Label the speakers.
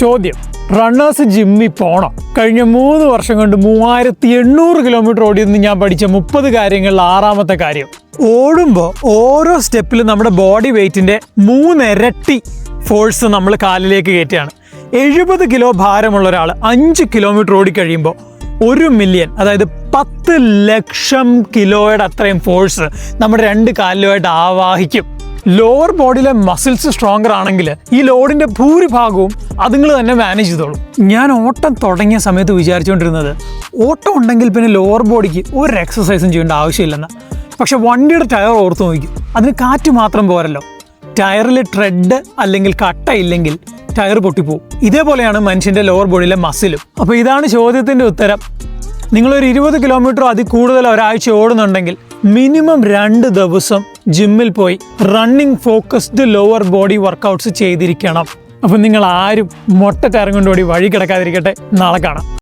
Speaker 1: ചോദ്യം. റണ്ണേഴ്സ് ജിമ്മിൽ പോണം. കഴിഞ്ഞ മൂന്ന് വർഷം കൊണ്ട് മൂവായിരത്തി എണ്ണൂറ് കിലോമീറ്റർ ഓടിയെന്ന് ഞാൻ പഠിച്ച മുപ്പത് കാര്യങ്ങളിൽ ആറാമത്തെ കാര്യം. ഓടുമ്പോൾ ഓരോ സ്റ്റെപ്പിലും നമ്മുടെ ബോഡി വെയ്റ്റിന്റെ മൂന്നിരട്ടി ഫോഴ്സ് നമ്മൾ കാലിലേക്ക് കയറ്റുകയാണ്. എഴുപത് കിലോ ഭാരമുള്ള ഒരാൾ അഞ്ച് കിലോമീറ്റർ ഓടിക്കഴിയുമ്പോൾ ഒരു മില്യൺ അതായത് പത്ത് ലക്ഷം കിലോയുടെ അത്രയും ഫോഴ്സ് നമ്മുടെ രണ്ട് കാലിലുമായിട്ട് ആവാഹിക്കും. ലോവർ ബോഡിയിലെ മസിൽസ് സ്ട്രോങ്ങർ ആണെങ്കിൽ ഈ ലോഡിന്റെ ഭൂരിഭാഗവും അതുങ്ങൾ തന്നെ മാനേജ് ചെയ്തോളും. ഞാൻ ഓട്ടം തുടങ്ങിയ സമയത്ത് വിചാരിച്ചുകൊണ്ടിരുന്നത് ഓട്ടം ഉണ്ടെങ്കിൽ പിന്നെ ലോവർ ബോഡിക്ക് ഒരു എക്സസൈസും ചെയ്യേണ്ട ആവശ്യമില്ലെന്ന്. പക്ഷെ വണ്ടിയുടെ ടയർ ഓർത്ത് നോക്കും അതിന് കാറ്റ് മാത്രം പോരല്ലോ. ടയറിൽ ട്രെഡ് അല്ലെങ്കിൽ കട്ട ഇല്ലെങ്കിൽ ടയർ പൊട്ടിപ്പോവും. ഇതേപോലെയാണ് മനുഷ്യന്റെ ലോവർ ബോഡിയിലെ മസിലും അപ്പോൾ ഇതാണ് ചോദ്യത്തിന്റെ ഉത്തരം. നിങ്ങളൊരു ഇരുപത് കിലോമീറ്റർ അതിൽ കൂടുതൽ ഒരാഴ്ച ഓടുന്നുണ്ടെങ്കിൽ മിനിമം രണ്ട് ദിവസം ജിമ്മിൽ പോയി running focused lower body workouts ചെയ്തിരിക്കണം. അപ്പം നിങ്ങൾ ആരും മൊട്ട കൊണ്ടോടി വഴി കിടക്കാതിരിക്കട്ടെ. നാളെ കാണാം.